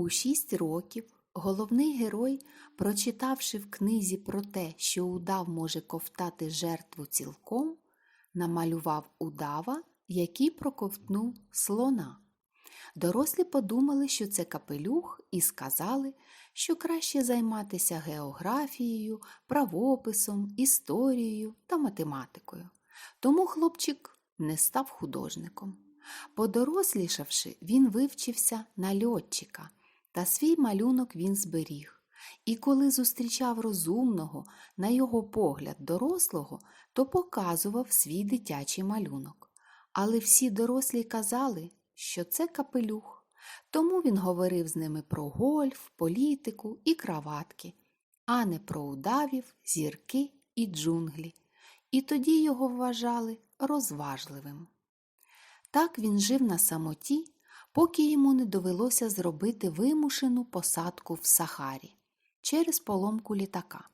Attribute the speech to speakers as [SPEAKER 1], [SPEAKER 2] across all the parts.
[SPEAKER 1] У шість років головний герой, прочитавши в книзі про те, що удав може ковтати жертву цілком, намалював удава, який проковтнув слона. Дорослі подумали, що це капелюх, і сказали, що краще займатися географією, правописом, історією та математикою. Тому хлопчик не став художником. Подорослішавши, він вивчився на льотчика, та свій малюнок він зберіг. І коли зустрічав розумного, на його погляд, дорослого, то показував свій дитячий малюнок. Але всі дорослі казали, що це капелюх. Тому він говорив з ними про гольф, політику і краватки, а не про удавів, зірки і джунглі. І тоді його вважали розважливим. Так він жив на самоті, поки йому не довелося зробити вимушену посадку в Сахарі через поломку літака.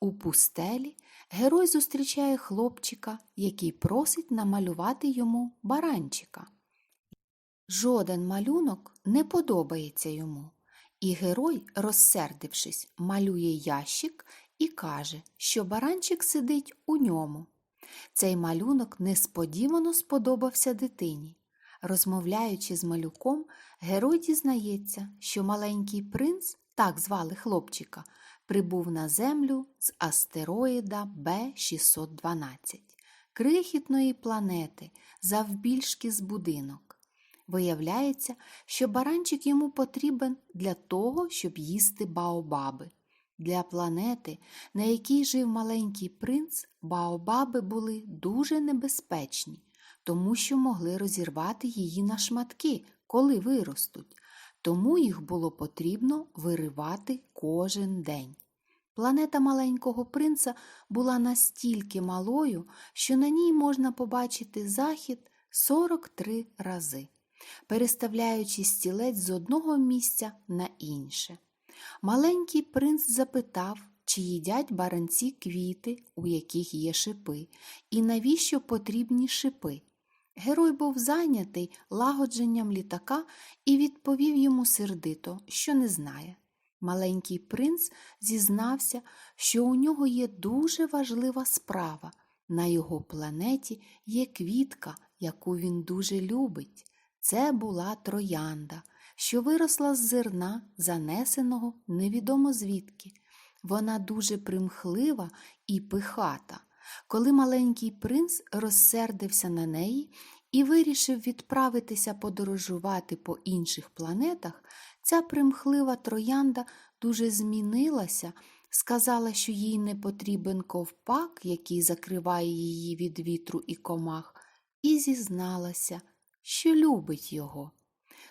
[SPEAKER 1] У пустелі герой зустрічає хлопчика, який просить намалювати йому баранчика. Жоден малюнок не подобається йому, і герой, розсердившись, малює ящик і каже, що баранчик сидить у ньому. Цей малюнок несподівано сподобався дитині. Розмовляючи з малюком, герой дізнається, що маленький принц, так звали хлопчика, прибув на землю з астероїда Б612, крихітної планети, завбільшки з будинок. Виявляється, що баранчик йому потрібен для того, щоб їсти баобаби. Для планети, на якій жив маленький принц, баобаби були дуже небезпечні, тому що могли розірвати її на шматки, коли виростуть, тому їх було потрібно виривати кожен день. Планета маленького принца була настільки малою, що на ній можна побачити захід 43 рази, переставляючи стілець з одного місця на інше. Маленький принц запитав, чи їдять баранці квіти, у яких є шипи, і навіщо потрібні шипи. Герой був зайнятий лагодженням літака і відповів йому сердито, що не знає. Маленький принц зізнався, що у нього є дуже важлива справа. На його планеті є квітка, яку він дуже любить. Це була троянда, що виросла з зерна, занесеного невідомо звідки. Вона дуже примхлива і пихата. Коли маленький принц розсердився на неї і вирішив відправитися подорожувати по інших планетах, ця примхлива троянда дуже змінилася, сказала, що їй не потрібен ковпак, який закриває її від вітру і комах, і зізналася, що любить його.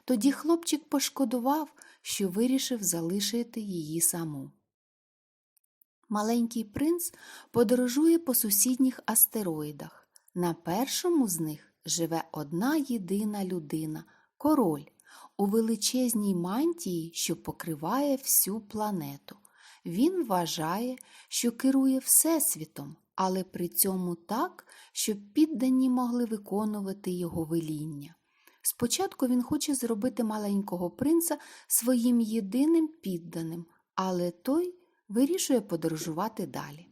[SPEAKER 1] Тоді хлопчик пошкодував, що вирішив залишити її саму. Маленький принц подорожує по сусідніх астероїдах. На першому з них живе одна єдина людина король у величезній мантії, що покриває всю планету. Він вважає, що керує Всесвітом, але при цьому так, щоб піддані могли виконувати його веління. Спочатку він хоче зробити маленького принца своїм єдиним підданим, але той вирішує подорожувати далі.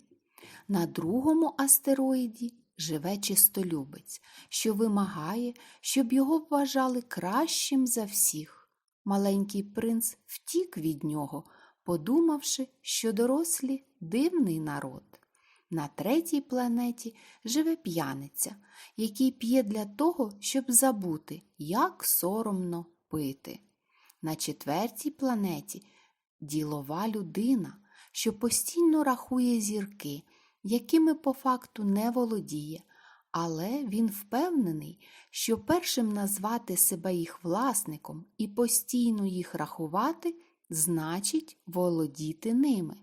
[SPEAKER 1] На другому астероїді живе чистолюбець, що вимагає, щоб його вважали кращим за всіх. Маленький принц втік від нього, подумавши, що дорослі дивний народ. На третій планеті живе п'яниця, який п'є для того, щоб забути, як соромно пити. На четвертій планеті ділова людина, що постійно рахує зірки, якими по факту не володіє, але він впевнений, що першим назвати себе їх власником і постійно їх рахувати значить володіти ними.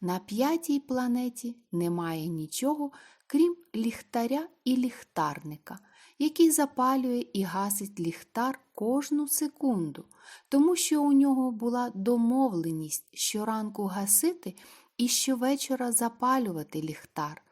[SPEAKER 1] На п'ятій планеті немає нічого, крім ліхтаря і ліхтарника, який запалює і гасить ліхтар кожну секунду, тому що у нього була домовленість щоранку гасити і щовечора запалювати ліхтар.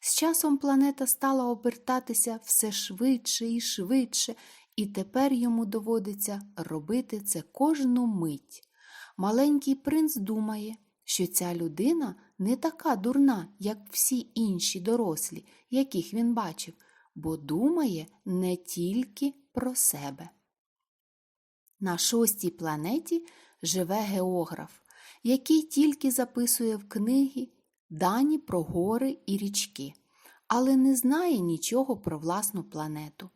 [SPEAKER 1] З часом планета стала обертатися все швидше і швидше, і тепер йому доводиться робити це кожну мить. Маленький принц думає, що ця людина не така дурна, як всі інші дорослі, яких він бачив, бо думає не тільки про себе. На шостій планеті живе географ, який тільки записує в книги дані про гори і річки, але не знає нічого про власну планету.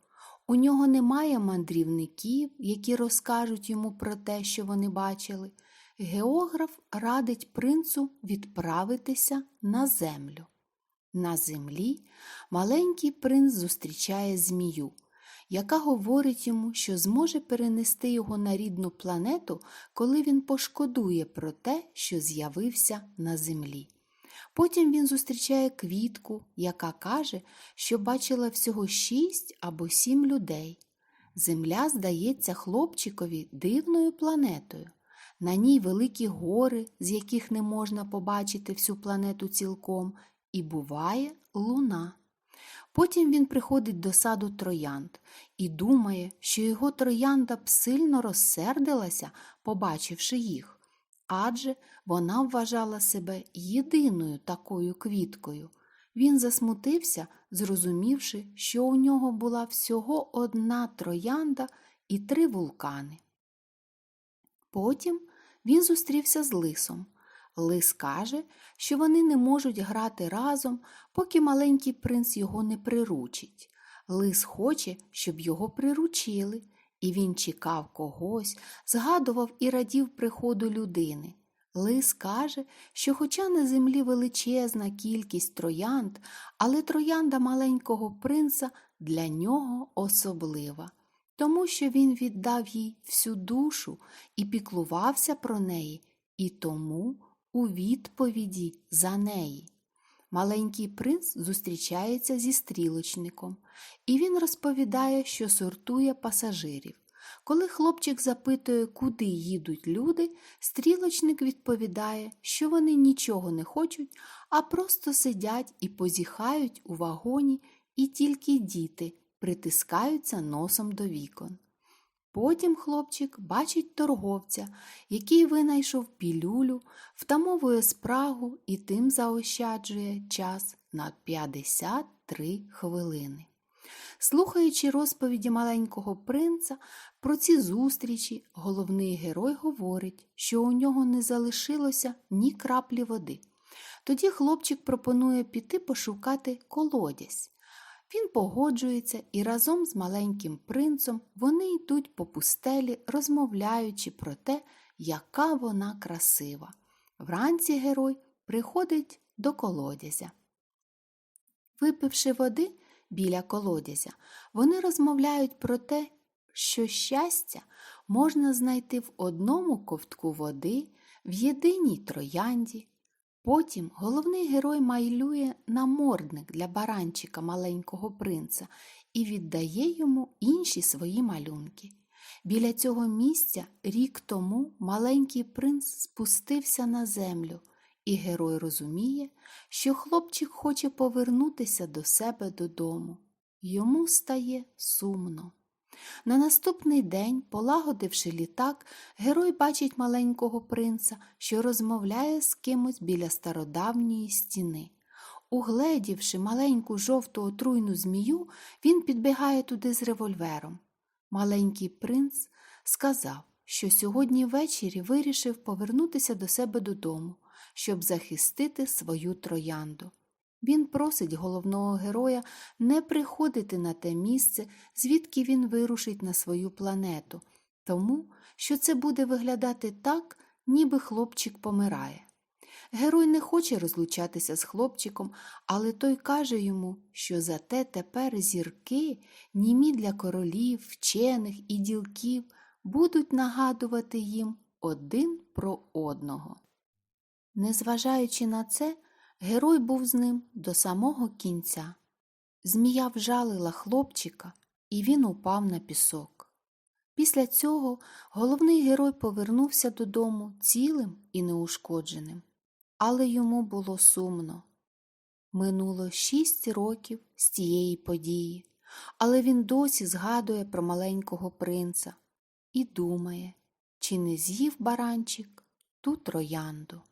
[SPEAKER 1] У нього немає мандрівників, які розкажуть йому про те, що вони бачили. Географ радить принцу відправитися на землю. На землі маленький принц зустрічає змію, яка говорить йому, що зможе перенести його на рідну планету, коли він пошкодує про те, що з'явився на землі. Потім він зустрічає квітку, яка каже, що бачила всього шість або сім людей. Земля здається хлопчикові дивною планетою. На ній великі гори, з яких не можна побачити всю планету цілком, і буває луна. Потім він приходить до саду троянд і думає, що його троянда б сильно розсердилася, побачивши їх, адже вона вважала себе єдиною такою квіткою. Він засмутився, зрозумівши, що у нього була всього одна троянда і три вулкани. Потім він зустрівся з лисом. Лис каже, що вони не можуть грати разом, поки маленький принц його не приручить. Лис хоче, щоб його приручили, і він чекав когось, згадував і радів приходу людини. Лис каже, що, хоча на землі величезна кількість троянд, але троянда маленького принца для нього особлива, тому що він віддав їй всю душу і піклувався про неї, і тому у відповіді за неї. Маленький принц зустрічається зі стрілочником, і він розповідає, що сортує пасажирів. Коли хлопчик запитує, куди їдуть люди, стрілочник відповідає, що вони нічого не хочуть, а просто сидять і позіхають у вагоні, і тільки діти притискаються носом до вікон. Потім хлопчик бачить торговця, який винайшов пілюлю, втамовує спрагу і тим заощаджує час на 53 хвилини. Слухаючи розповіді маленького принца про ці зустрічі, головний герой говорить, що у нього не залишилося ні краплі води. Тоді хлопчик пропонує піти пошукати колодязь. Він погоджується і разом з маленьким принцем вони йдуть по пустелі, розмовляючи про те, яка вона красива. Вранці герой приходить до колодязя. Випивши води біля колодязя, вони розмовляють про те, що щастя можна знайти в одному ковтку води, в єдиній троянді. Потім головний герой майлює намордник для баранчика маленького принца і віддає йому інші свої малюнки. Біля цього місця рік тому маленький принц спустився на землю, і герой розуміє, що хлопчик хоче повернутися до себе додому. Йому стає сумно. На наступний день, полагодивши літак, герой бачить маленького принца, що розмовляє з кимось біля стародавньої стіни. Угледівши маленьку жовту отруйну змію, він підбігає туди з револьвером. Маленький принц сказав, що сьогодні ввечері вирішив повернутися до себе додому, щоб захистити свою троянду. Він просить головного героя не приходити на те місце, звідки він вирушить на свою планету, тому що це буде виглядати так, ніби хлопчик помирає. Герой не хоче розлучатися з хлопчиком, але той каже йому, що зате тепер зірки, німі для королів, вчених і ділків, будуть нагадувати їм один про одного. Незважаючи на це, Герой був з ним до самого кінця. Змія вжалила хлопчика, і він упав на пісок. Після цього головний герой повернувся додому цілим і неушкодженим, але йому було сумно. Минуло шість років з тієї події. але він досі згадує про маленького принца і думає, чи не з'їв баранчик ту троянду.